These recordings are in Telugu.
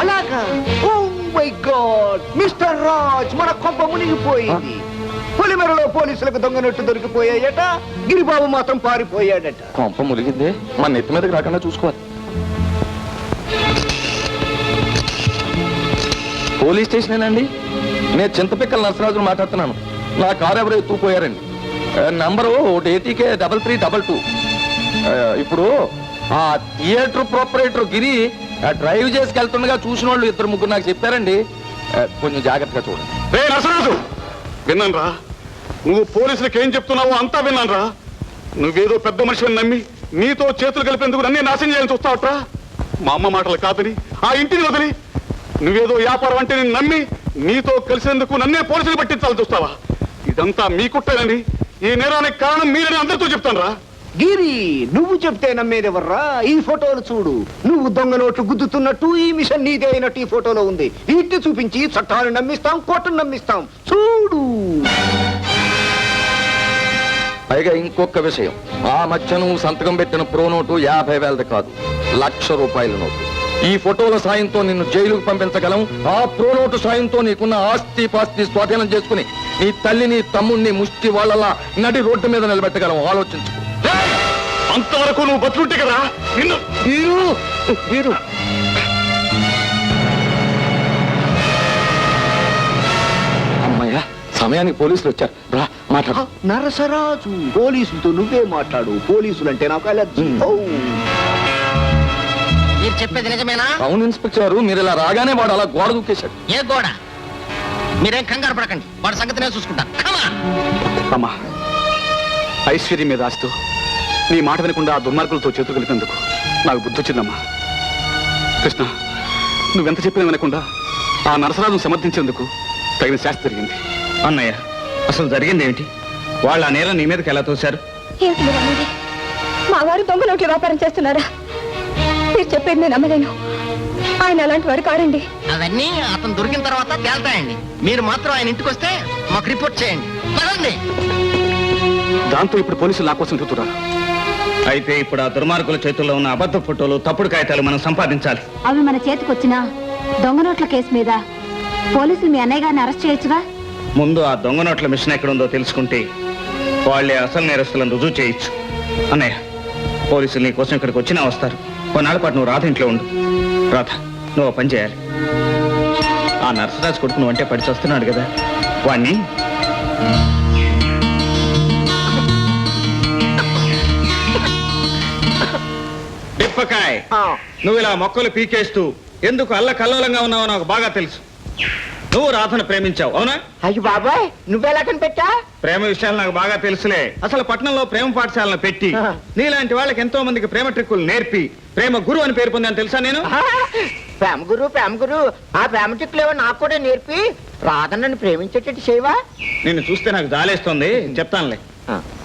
అలాగా. Oh my god mister Raj మన కొంప మునిగిపోయింది. పొలిమెరలో పోలీసులకు దొంగనట్టు దొరికిపోయాయట. గిరిబాబు మాత్రం పారిపోయాడట. కొంప ములిగిందే మన నెత్తి మీదకి రాకుండా చూసుకోవాలి. పోలీస్ స్టేషనేనండి? నేను చింతపిక్కల నరసరాజును మాట్లాడుతున్నాను. నా కారు ఎవరో ఎత్తుకుపోయారండి. Number ATK double three double two. ఇప్పుడు ఆ థియేటర్ ప్రొపరేటర్ గిరి డ్రైవ్ చేసుకెళ్తుండగా చూసిన వాళ్ళు ఇద్దరు ముగ్గురు నాకు చెప్పారండి. కొంచెం జాగ్రత్తగా చూడండి. రే నరసరాజు! విన్నాను రా నువ్వు పోలీసులకు ఏం చెప్తున్నావో అంతా విన్నాను రా నువ్వేదో పెద్ద మనిషిని నమ్మి నీతో చేతులు కలిపేందుకు నన్నే నాశనం చేయాలని చూస్తావట్రా? మా అమ్మ మాటలు కాదని ఆ ఇంటిని వదిలి నువ్వేదో వ్యాపారం అంటే నేను నమ్మి నీతో కలిసేందుకు నన్నే పోలీసులు పట్టించాలని చూస్తావా? ఇదంతా మీ కుట్టేనని ఈ నేరానికి కారణం మీరని అందరితో చెప్తాను రా గిరి నువ్వు చెప్తే నమ్మేదెవర్రా? ఈ ఫోటోలు చూడు. నువ్వు దొంగ నోట్లు గుద్దుతున్నట్టు ఈ మిషన్ నీదే అయినట్టు ఈ ఫోటోలో ఉంది. వీటిని చూపించి చట్టాన్ని నమ్మిస్తాం కోటను నమ్మిస్తాం. చూడు. పైగా ఇంకొక విషయం. ఆ మధ్య నువ్వు సంతకం పెట్టిన ప్రో నోటు యాభై వేలది కాదు. లక్ష రూపాయల నోటు. ఈ ఫోటోల సాయంతో నిన్ను జైలుకు పంపించగలం. ఆ ప్రో నోటు సాయంతో నీకున్న ఆస్తి పాస్తి స్వాధీనం చేసుకుని నీ తల్లిని తమ్ముణ్ణి ముష్టి వాళ్ళలా నడి రోడ్డు మీద నిలబెట్టగలం. ఆలోచించు అంతవరకు నువ్వు బతుకుంటే కదా నిన్ను వీరు వీరు. అమ్మయ్య సమయానికి పోలీసులు వచ్చారు. రా మాట్లాడు. నరసరాజు పోలీసులతో నువ్వే మాట్లాడు. పోలీసులు అంటే నాకు అలర్జీ ఓ. మీరు చెప్పేది నిజమేనా? టౌన్ ఇన్స్పెక్టర్ మీరు ఇలా రాగానే వాడు అలా గోడ దూకేశాడు. ఏ గోడ? మీరేం కంగారు పడకండి. వాడి సంగతి నేను చూసుకుంటా Come on. అమ్మా ఐశ్వర్యం మీద ఆస్తూ. నీ మాట వినకుండా ఆ దుర్మార్గులతో చేతులు కలిపేందుకు నాకు బుద్ధి వచ్చిందమ్మా. కృష్ణ నువ్వెంత చెప్పినా వినకుండా ఆ నరసరాజును సమర్థించేందుకు తగిన శాస్తి జరిగింది. అన్నయ్య అసలు జరిగింది ఏమిటి? వాళ్ళ ఆ నేల నీ మీదకి ఎలా తోశారు? ఏమిటి మీరు అన్నది మా వారు దొంగ నోట్ల వ్యాపారం చేస్తున్నారా? మీరు చెప్పేది నేను నమ్మలేను. ఆయన అలాంటి వారు కారండి. అవన్నీ అతను దొరికిన తర్వాత తేల్తాయండి. మీరు మాత్రం ఆయన ఇంటికి వస్తే మాకు రిపోర్ట్ చేయండి. పదండి. దాంతో ఇప్పుడు పోలీసులు నా కోసం చూతున్నారు అయితే ఇప్పుడు ఆ దుర్మార్గుల చేతుల్లో ఉన్న అబద్ధ ఫోటోలు తప్పుడు కాగితాలు మనం సంపాదించాలి. అవి మన చేతికొచ్చిన దొంగ నోట్ల కేసు మీద పోలీసులు మీ అన్నయ్య గారిని అరెస్ట్ చేయొచ్చుగా? ముందు ఆ దొంగ నోట్ల మిషన్ ఎక్కడుందో తెలుసుకుంటే వాళ్ళే అసలు నేరస్తులను రుజువు చేయొచ్చు. అన్నయ్య పోలీసులు నీ కోసం ఇక్కడికి వచ్చినా వస్తారు. కొన్నాళ్ళ పాటు నువ్వు రాధ ఇంట్లో ఉండు. రాధ నువ్వు పని చేయాలి. ఆ నర్సరాజు కొడుకు నువ్వు అంటే పడి వస్తున్నాడు కదా. వాణ్ణి డిప్పకాయ్ ఆ, నువ్వు ఇలా మొక్కలు పీకేస్తూ ఎందుకు అల్ల కల్లోలంగా ఉన్నావో నాకు బాగా తెలుసు. నువ్వు రాధను ప్రేమించావు అవునా? అయ్యి బాబాయ్ నువ్వెలా కనిపెట్టా? ప్రేమ విషయాలు నాకు బాగా తెలుసులే. అసలు పట్టణంలో ప్రేమ పాఠశాలను పెట్టి. నీలాంటి వాళ్ళకి ఎంతో మందికి ప్రేమ ట్రిక్కులు నేర్పి ప్రేమ గురు అని పేరు పొందాను తెలుసా నేను? ప్రేమ గురు ప్రేమ గురు ఆ ప్రేమ చిక్కులేవో నాకు కూడా నేర్పి. రాధనని ప్రేమించేటట్టు చేయవా? నిన్ను చూస్తే నాకు జాలేస్తోంది. చెప్తానులే.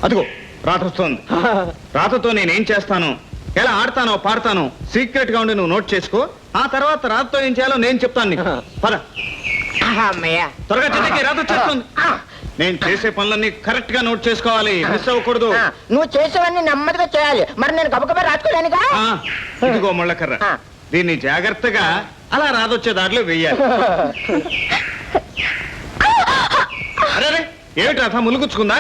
అదిగో రాత వస్తోంది. రాతతో నేనేం చేస్తాను? ఎలా ఆడతానో పాడతానో సీక్రెట్గా ఉండి నువ్వు నోట్ చేసుకో. ఆ తర్వాత రాతతో ఏం చేయాలో నేను చెప్తాను నీకు. పద. అమ్మయ్య. త్వరగా రాత వచ్చేస్తుంది నేను చేసే పనులన్నీ కరెక్ట్గా నోట్ చేసుకోవాలి. మిస్ అవ్వకూడదు. నువ్వు చేసేవన్నీ నెమ్మదిగా చేయాలి. మరి నేను గబగబా రాసుకోలేనుగా? ఇదిగో ముళ్ళకర్ర. దీన్ని జాగ్రత్తగా అలా రాదొచ్చే దారిలో వెయ్యాలి. అరే ఏమిటి రాధ ములుగుచ్చుకుందా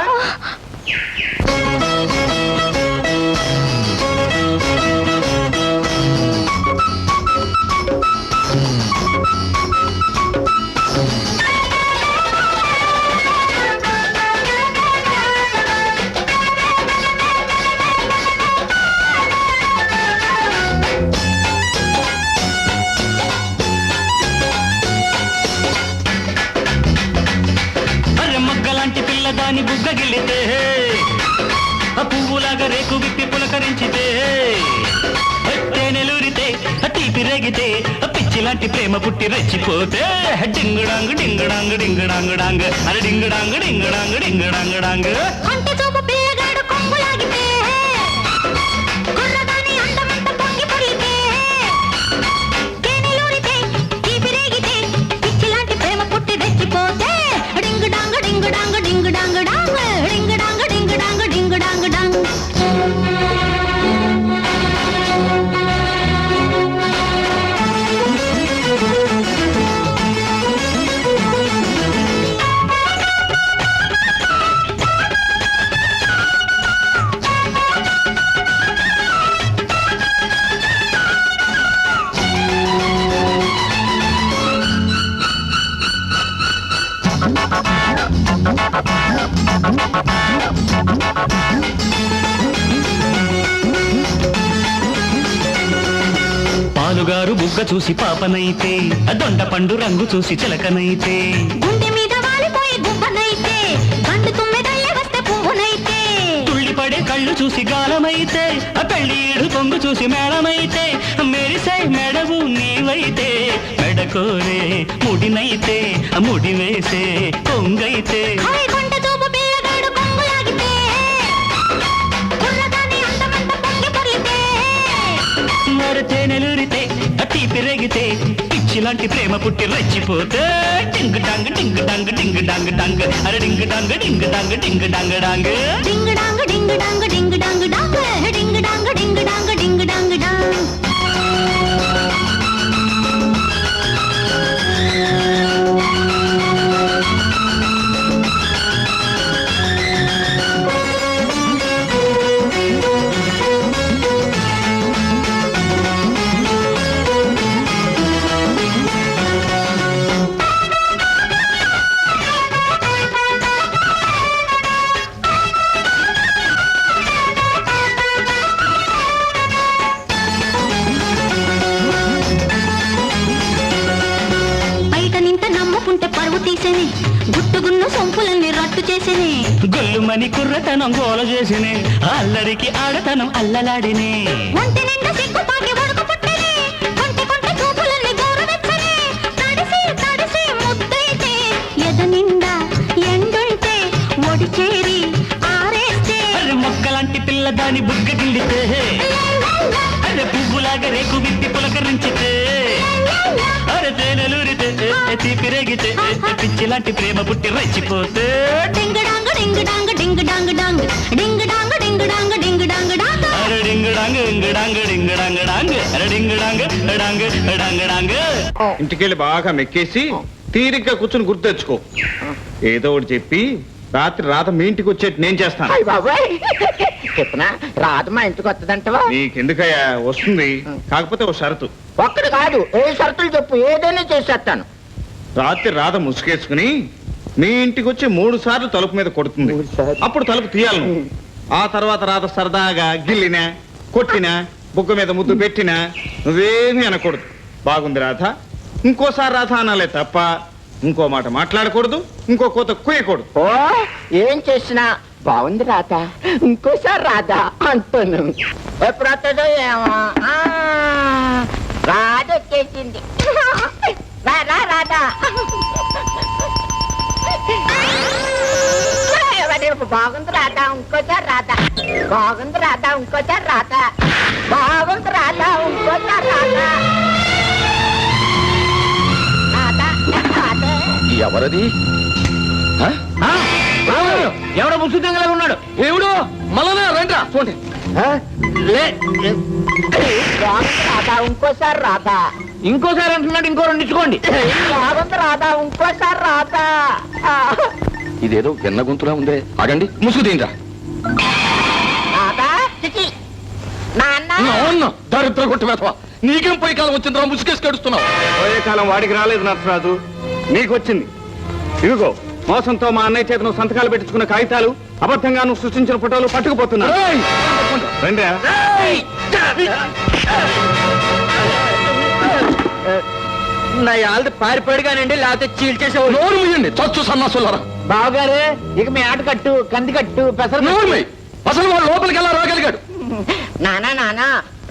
తీపి రేగితే ఆ పిచ్చిలాంటి ప్రేమ పుట్టి రెచ్చిపోతే డింగుడాంగు డింగుడాంగు డింగుడాంగు డాంగ్ అరే డింగుడాంగు డింగుడాంగు డింగుడాంగు డాంగ్ చూసి పాపనైతే దొండ పండు రంగు చూసి చిలకనైతే. గుండె మీద వాలిపోయి గండు తుమ్మెదల్లే వస్తే పువ్వునైతే తుళ్ళిపడే కళ్ళు చూసి గాలమైతే ఆ పెళ్ళీడు కొంగు చూసి మేళమైతే మెరిసే మెడవు నీవైతే. మెడకోరే ముడినైతే ఆ ముడి వేసే కొంగైతే. హాయ్ పెరిగితే పిచ్చిలాంటి ప్రేమ పుట్టి రెచ్చిపోతే టింగ్ dong ting dong ting dong dong అరే ding dong ding dong ting dong dong ding dong ding dong ding dong dong తీసేనే గుట్టుగున్న సొంపులన్నీ రట్టు చేసేనే. గొల్లుమని కుర్రతనం గోల చేసినే. అల్లరికి ఆడతనం అల్లలాడినే. ఒంటి నిండా సిగ్గు పాకి ఉడుకు పుట్టనే. కొంటి కొంటి చూపులన్నీ గౌరవించనే. తడిసి తడిసి ముద్దైతే. ఎద నిండా ఎండుంటే ఒడి చేరి ఆరేస్తే. అరే మొక్కలాంటి పిల్ల దాని బుగ్గ గిల్లితే. అరే పువ్వులాగా రేకు విప్పి పులకరించితే. తేనెలూరితే తీపి రేగితే పిచ్చిలాంటి ప్రేమ పుట్టి రెచ్చిపోతే. Ding dong ding dong. Ding dong dong ding. Dong ding dong ding dong dong అరే డింగ్ డాంగ్ ఇంగ్ డాంగ్. డింగ్ డాంగ్ డాంగ్ అరే ding dong dong dong dong. ఇంటికెళ్ళి బాగా మెక్కేసి తీరిగ్గా కూర్చుని గుర్తు తెచ్చుకో. ఏదో ఒకటి చెప్పి రాత్రి రాత మీ ఇంటికి వచ్చేట్టు నేను చేస్తాను. అయ్య బాబాయ్. చెప్పనా? రాదు మా ఇంటికి వస్తుందంటవా నీకెందుకయ్యా? వస్తుంది. కాకపోతే ఓ షరతు. ఒక్కడు కాదు ఏ షరతులు చెప్పు ఏదైనా చేసేస్తాను. రాత్రి రాత ముసుగేసుకుని మీ ఇంటికి వచ్చి మూడు సార్లు తలుపు మీద కొడుతుంది. మూడు సార్లు. అప్పుడు తలుపు తీయాలి నువ్వు. ఆ తర్వాత రాత సరదాగా గిల్లినా కొట్టినా బుగ్గ మీద ముద్దు పెట్టినా నువ్వేమీ అనకూడదు. బాగుంది రాధ. ఇంకోసారి రాధ అనాలే తప్ప ఇంకో మాట మాట్లాడకూడదు ఇంకో కోత కుయ్యకూడదు. ఓ ఏం చేసినా బాగుంది రాత ఇంకోసారి రాదా అంటాను ఎప్పుడు వస్తుందో ఏమో. ఆ, రాధ వచ్చేసింది. రా రా రాధా. బాగుంది రాధా ఇంకోసారి రాధా. బాగుంది రాధా ఇంకోసారి రాధా. బాగుంది రాధా ఇంకోసారి రాధా రాధా. ఎవరది? ఎవడో ముసుదంగా ఉన్నాడు. దేవుడు మళ్ళా రండి చూడండి. ఇంకోసారి ఇంకోసారి అంటున్నాడు ఇంకో రెండు ఇచ్చుకోండి. రాధా ఇంకోసారి ఆ, ఇదేదో వెన్న గొంతులా ఉందే. ఆగండి ముసుగు అవును దరిద్ర కొట్టి వేతవా నీకేం పోయి కాలం వచ్చిందిరా ముసుగేసి కడుస్తున్నావు. పోయే కాలం వాడికి రాలేదు నరసరాజు నీకు వచ్చింది ఇదిగో మోసంతో మా అన్నయ్య చేత నువ్వు సంతకాలు పెట్టించుకున్న కాగితాలు అబద్ధంగా నువ్వు సృష్టించిన ఫోటోలు పట్టుకుపోతున్నా! రండి. నా పారిపోయాడుగానండి లేకపోతే చీల్చేసేవాడు నోరు మూయండి. చచ్చు సన్నాసులారా. బావగారు ఇక మీ ఆట కట్టు కంది కట్టు పెసర నోరు మూయ్. అసలు వాడు లోపలికి ఎలా రాగలిగాడు?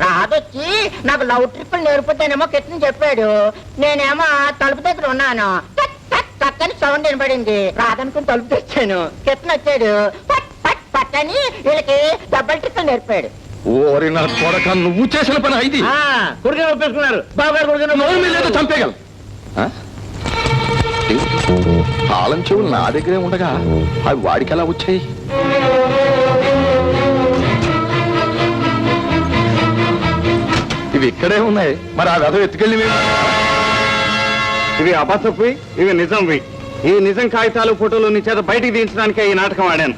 రాదొచ్చి నాకు లవ్ ట్రిప్పులు నేర్పుతానేమో కిట్టని చెప్పాడు. నేనేమో తలుపు దగ్గర ఉన్నాను. అని సౌండ్ వినపడింది. రాదనుకుని తలుపు తెచ్చాను. కిట్టన్ వచ్చాడు. పట్ పట్ పట్ అని వీళ్ళకి డబ్బల్ ట్రిప్పులు నేర్పాడు. ఓరి నా కొడక నువ్వు చేసిన పని ఇది. కుడిగా ఒప్పేసుకున్నారు. లేదో? తాళం చెవులు నా దగ్గరే ఉండగా అవి వాడికి ఎలా వచ్చాయి? ఇవి ఇక్కడే ఉన్నాయి. మరి ఆ వెధ ఎత్తుకెళ్ళి ఇవి అబద్ధపువి ఇవి నిజంవి ఈ నిజం కాగితాలు ఫోటోలు నీ చేత బయటికి తీయించడానికే ఈ నాటకం ఆడాను.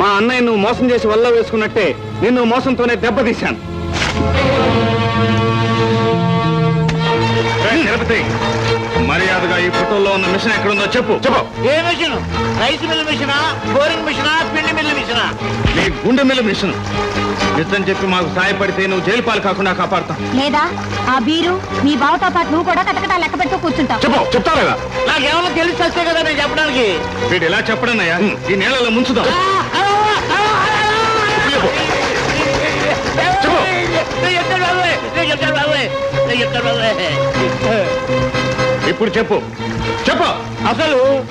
మా అన్నయ్య నువ్వు మోసం చేసి వల్ల వేసుకున్నట్టే నిన్ను మోసంతోనే దెబ్బతీశాను మర్యాదగా ఈ ఫోటోలో ఉన్న మిషన్ ఎక్కడుందో చెప్పు చెప్పు ఏ మిషన్ రైస్ మిల్ మిషనా బోరింగ్ మిషనా పిండి మిల్ మిషనా నీ గుండె మిల్ల మిషన్ నిజం చెప్పి మాకు సాయపడితే నువ్వు జైలు పాలు కాకుండా కాపాడుతాం లేదా ఆ బీరు నీ బావతో పాటు నువ్వు కూడా కటకటా లెక్క పెడుతూ కూర్చుంటావు చెప్పు చెప్తారా నాకేమన్నా తెలిసి వస్తే కదా నేను చెప్పడానికి వీడు ఎలా చెప్పడన్నయ్యా ఈ నీళ్ళలో ముంచుదాం నేను చెప్తాను నేను చెప్తాను. ఇప్పుడు చెప్పు. చెప్పు. అసలు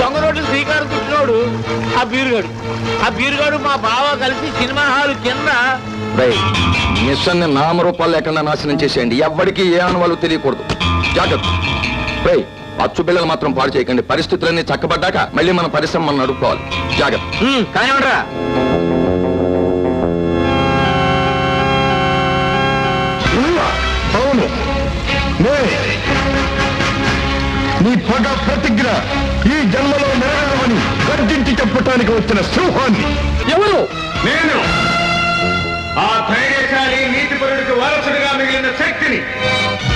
దొంగ రోడ్డు శ్రీకారం చుట్టినోడు ఆ బీరుగాడు. ఆ బీరుగాడు మా బావ కలిసి సినిమా హాల్ కింద మిషన్ నామరూపాలు లేకుండా నాశనం చేసేయండి. ఎవ్వడికి ఏ అనువాలు తెలియకూడదు. జాగ్రత్త. రై అచ్చు బిళ్ళలు మాత్రం పాడు చేయకండి. పరిస్థితులన్నీ చక్కబడ్డాక మళ్ళీ మన పరిశ్రమ మనం నడుపుకోవాలి జాగ్రత్త కానివ్వడరా. అవును. నే నీ పగ ప్రతిజ్ఞ ఈ జన్మలో నెరవేరమని గర్జించి చెప్పటానికి వచ్చిన సింహాన్ని. ఎవరు? నేను ఆ ధైర్యశాలి నీతిపరుడికి వారసుడిగా మిగిలిన శక్తిని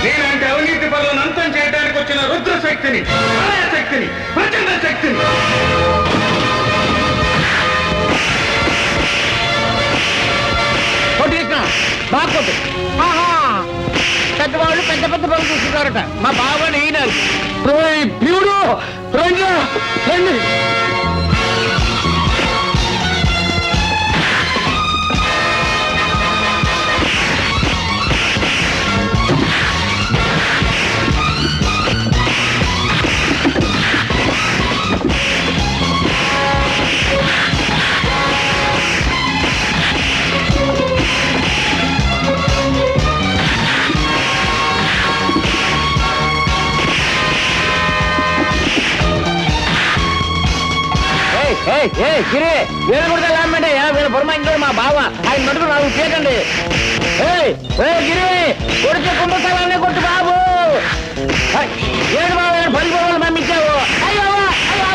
నేనంటే అవినీతి పనులను అంతం చేయడానికి వచ్చిన రుద్ర శక్తిని ప్రళయ శక్తిని. ప్రచండ శక్తిని కొట్టు పెద్ద చూస్తున్నారట మా బావని ఈనారు ప్యూడు రండి రండి గిరి వీళ్ళ కూడా లామండి వీళ్ళ పురమాయించాడు మా బావ. ఆయన మటుకు నాకు చేయకండి ఏయ్, ఏయ్, గిరి కొడితే కుంభస్థలాన్ని కొట్టు బాబు. ఏయ్, ఏడు బాబు ఏడు పది బాబులు పంపించావు. అయ్యో అయ్యో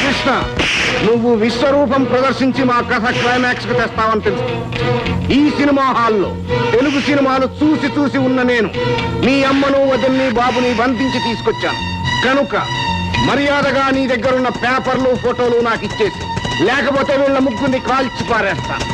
కృష్ణ నువ్వు విశ్వరూపం ప్రదర్శించి మా కథ క్లైమాక్స్కు తెస్తావని తెలుసు. ఈ సినిమా హాల్లో తెలుగు సినిమాలు చూసి చూసి ఉన్న నేను నీ అమ్మను వదిలిని బాబుని బంధించి తీసుకొచ్చాను. కనుక మర్యాదగా నీ దగ్గరున్న పేపర్లు ఫోటోలు నాకు ఇచ్చేసి లేకపోతే వీళ్ళ ముగ్గురిని కాల్చి పారేస్తాను.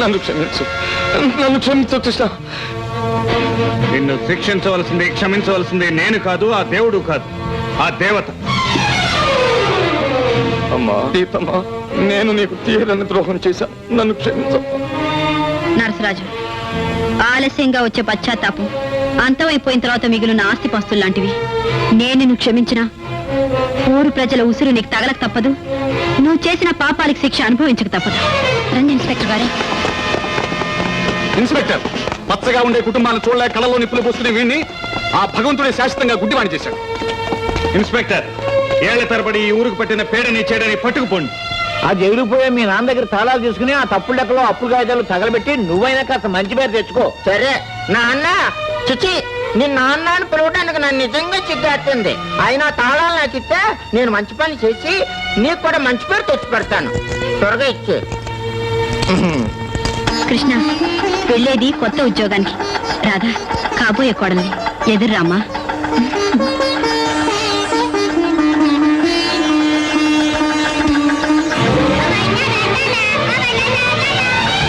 నన్ను క్షమించు. నన్ను క్షమించు కృష్ణ. నిన్ను శిక్షించవలసింది క్షమించవలసింది నేను కాదు ఆ దేవుడు కాదు ఆ దేవత. అమ్మా సీతమ్మా నేను నీకు తీరని ద్రోహం చేశాను నన్ను క్షమించు. నరసరాజు ఆలస్యంగా వచ్చే పశ్చాత్తాపం అంతమైపోయిన తర్వాత మిగిలిన ఆస్తిపాస్తులు లాంటివి. నేను నిన్ను క్షమించినా ఊరు ప్రజల ఉసురు నీకు తగలక తప్పదు. నువ్వు చేసిన పాపాలకు శిక్ష అనుభవించక తప్పదు. రండి ఇన్స్పెక్టర్ గారు. ఇన్స్పెక్టర్ పచ్చగా ఉండే కుటుంబాలను చూడలేక కళ్ళలో నిప్పులు పోసుకునే వీడిని ఆ భగవంతుడే శాశ్వతంగా గుడ్డివాణి చేశాడు ఇన్స్పెక్టర్ ఏళ్ళ తరబడి ఈ ఊరుకు పట్టిన పేడని చేయడని పట్టుకుపోండి. ఆ జైలు పోయే మీ నాన్న దగ్గర తాళాలు తీసుకుని ఆ తప్పుడు లెక్కలో అప్పు కాగితాలు తగలబెట్టి నువ్వైనా కాస్త మంచి పేరు తెచ్చుకో. సరే నాన్న చిచి నీ నాన్న అని పిలవడానికి నన్ను నిజంగా సిగ్గేస్తుంది అయినా తాళాలు నాకు ఇస్తే నేను మంచి పని చేసి నీకు కూడా మంచి పేరు తెచ్చి పెడతాను. త్వరగా ఇచ్చే. కృష్ణ. వెళ్ళేది కొత్త ఉద్యోగానికి. రాధా కాబోయే కోడలి ఎదురు రామా